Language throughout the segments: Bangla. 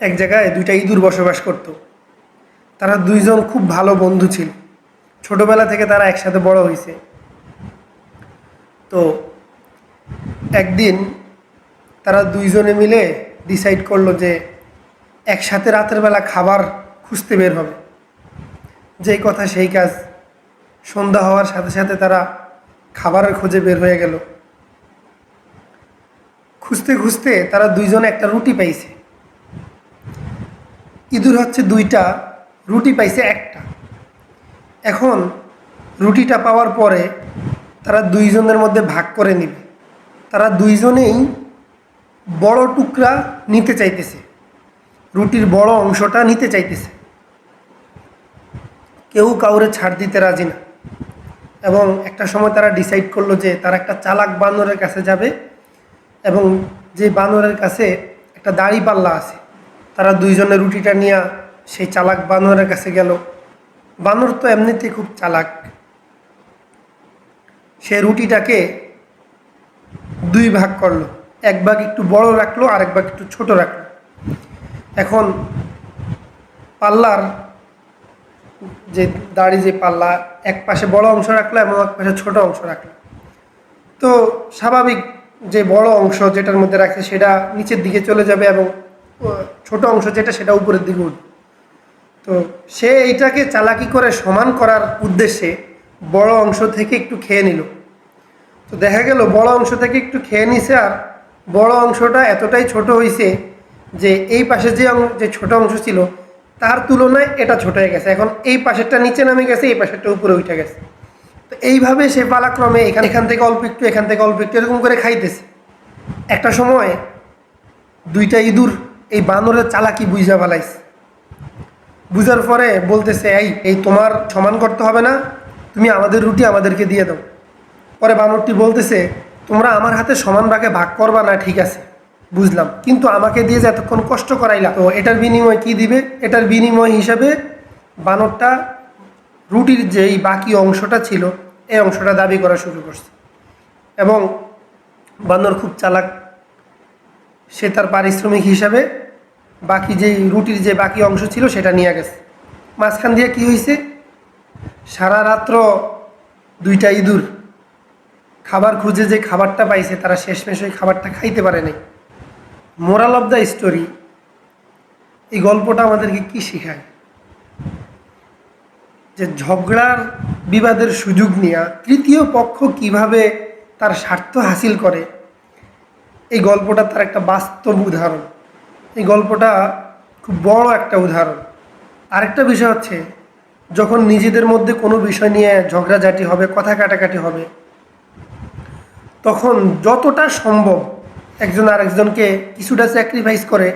এক জায়গায় দুইটা ইঁদুর বসবাস করত। তারা দুইজন খুব ভালো বন্ধু ছিল। ছোটবেলা থেকে তারা একসাথে বড় হয়েছে তো একদিন তারা দুইজনে মিলে ডিসাইড করল যে একসাথে রাতের বেলা খাবার খুঁজতে বের হবে। যেই কথা সেই কাজ। সন্ধ্যা হওয়ার সাথে সাথে তারা খাবারের খোঁজে বের হয়ে গেল। খুঁজতে খুঁজতে তারা দুইজনে একটা রুটি পাইছে। ইঁদুর হচ্ছে দুইটা, রুটি পাইছে একটা। এখন রুটিটা পাওয়ার পরে তারা দুইজনের মধ্যে ভাগ করে নিবে। তারা দুইজনেই বড় টুকরা নিতে চাইতেছে। রুটির বড় অংশটা নিতে চাইতেছে। কেউ কাউরে ছাড় দিতে রাজি না। এবং একটা সময় তারা ডিসাইড করল যে তারা একটা চালাক বানরের কাছে যাবে এবং যে বানরের কাছে একটা দাড়ি পাল্লা আছে তারা দুইজনে রুটিটা নিয়ে সেই চালাক বানরের কাছে গেল। বানর তো এমনিতেই খুব চালাক। সে রুটিটাকে দুই ভাগ করল। এক ভাগ একটু বড় রাখল আর এক ভাগ একটু ছোট রাখল। এখন পাল্লার যে দাড়ি যে পাল্লা, এক পাশে বড় অংশ রাখল এবং এক পাশে ছোট অংশ রাখল। তো স্বাভাবিক যে বড় অংশ যেটার মধ্যে রাখে সেটা নিচের দিকে চলে যাবে এবং ছোট অংশ যেটা, সেটা উপরের দিকে উঠবে। তো সে এইটাকে চালাকি করে সমান করার উদ্দেশ্যে বড় অংশ থেকে একটু খেয়ে নিল। তো দেখা গেল বড় অংশ থেকে একটু খেয়ে নিছে আর বড় অংশটা এতটাই ছোট হয়েছে যে এই পাশে যে যে ছোট অংশ ছিল, তার তুলনায় এটা ছোট হয়ে গেছে। এখন এই পাশেরটা নিচে নামে গেছে, এই পাশেরটা উপরে উঠে গেছে। তো এইভাবে সে পালাক্রমে এখান এখান থেকে অল্প একটু, এখান থেকে অল্প একটু, এরকম করে খাইতেছে। একটা সময় দুইটা ইঁদুর এই বানরের চালাকি বুঝা ফেলাইছে বুঝার পরে বলতেছে, এই এই তোমার সমান করতে হবে না, তুমি আমাদের রুটি আমাদেরকে দিয়ে দাও। পরে বানরটি বলতেছে, তোমরা আমার হাতে সমান ভাগে ভাগ করবা না, ঠিক আছে, বুঝলাম। কিন্তু আমাকে দিয়ে যে এতক্ষণ কষ্ট করাইলা, তো এটার বিনিময় কি দিবে? এটার বিনিময় হিসাবে বানরটা রুটির যেই বাকি অংশটা ছিল, এই অংশটা দাবি করা শুরু করছে। এবং বানর খুব চালাক, সে তার পারিশ্রমিক হিসাবে বাকি যেই রুটির যে বাকি অংশ ছিল সেটা নিয়ে গেছে। মাঝখান দিয়ে কি হয়েছে সারা রাত্র দুইটা ইঁদুর। খাবার খুঁজে যে খাবারটা পাইছে, তারা শেষমেশ ওই খাবারটা খাইতে পারে নাই। মোরাল অফ দ্য স্টোরি, এই গল্পটা আমাদেরকে কি শেখায়? যে ঝগড়ার বিবাদের সুযোগ নেওয়া তৃতীয় পক্ষ কীভাবে তার স্বার্থ হাসিল করে, এই গল্পটা তার একটা বাস্তব উদাহরণ। এই গল্পটা খুব বড় একটা উদাহরণ। আরেকটা বিষয় হচ্ছে, যখন নিজেদের মধ্যে কোনো বিষয় নিয়ে ঝগড়াঝাটি হবে, কথা কাটাকাটি হবে, তখন যতটা সম্ভব একজন আরেকজনকে কিছুটা স্যাক্রিফাইস করে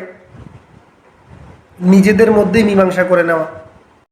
নিজেদের মধ্যেই মীমাংসা করে নেওয়া।